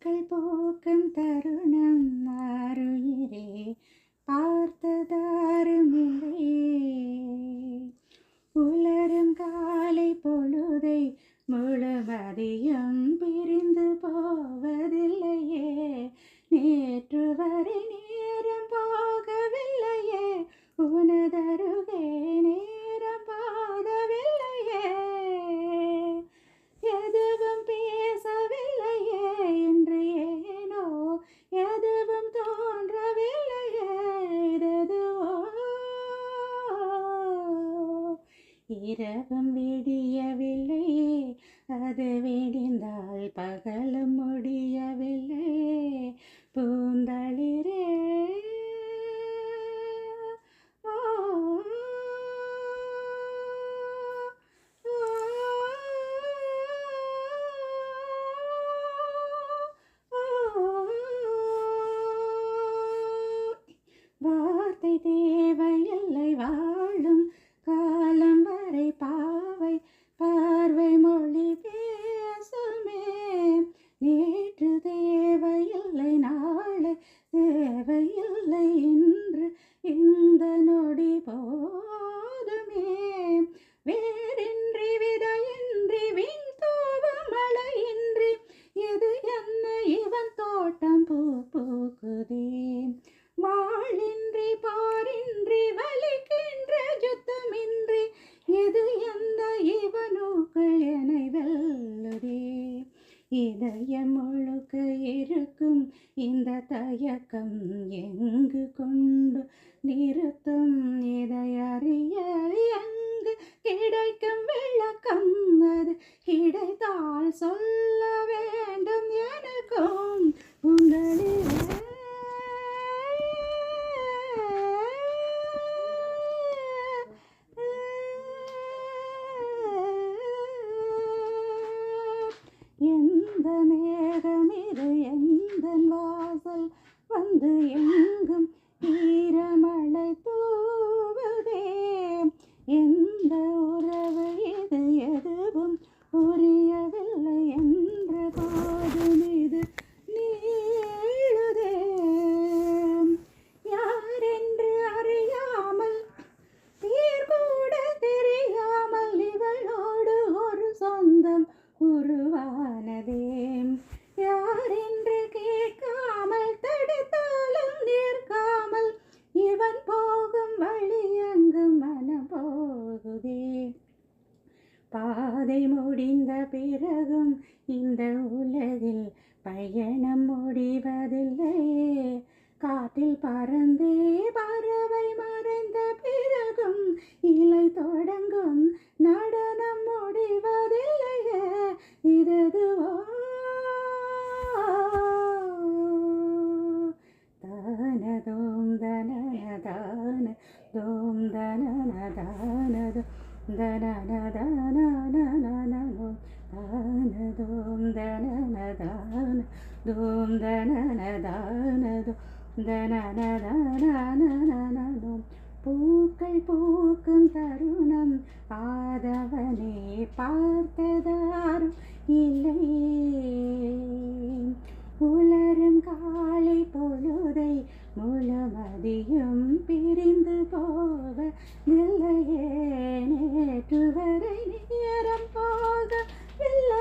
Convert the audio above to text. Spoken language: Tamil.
பூக்கள் பூக்கும் தருணம் மாறுயிரே பார்த்ததாருமில்லையே உலரும் காலை பொழுதை முழுமதியம் பிரிந்து போவதில்லையே நேற்று வரை நேரம் போகவில்லையே உனதருகே நேரம் போதவில்லையே எதுவும் பேசவில்லையே என்று ஏனோ எதுவும் தோன்றவில்லையே இதெதுவோ இரவும் விடியவில்லையே. அது விடிந்தால் பகல் பூக்குதே வாழின்றி பாரின்றி வலிக்கின்ற யுத்தமின்றி எது எந்த இவனுக்கள் என வெல்லுதே. இதயம் முழுக்க இருக்கும் இந்த தயக்கம் எங்கு கொண்டு நிறு எந்த மேகம் இது வாசல் வந்து எங்கும் ஈரமழை தூவுதே. எந்த உறவு இது? எதுவும் புரியவில்லை என்ற போதும் இது நீளுதே. யாரென்று அறியாமல் பேர் கூட தெரியாமல் இவளோடு ஒரு சொந்தம் உருவானதே. யாரென்று கேட்காமல் தடுத்தாலும் நிற்காமல் இவன் போகும் வழி எங்கும் மனம் போகுதே பாதை முடிந்த பிறகும் இந்த உலகில் பயணம் முடிவதில்லையே. காற்றில் பறந்தே பறவை மறைந்த தனதான தோம் தனதானதோ தனதானோ தானதோம் தனதான தோம் தனதானதோ தனதானோ பூக்கள் பூக்கும் தருணம் ஆதவனே பார்த்ததாரும் இல்லையே உலரும் காலை பொழுதை முழுமதியும் பிரிந்து போக இல்லையே நேற்று வரை நேரம் போக இல்லை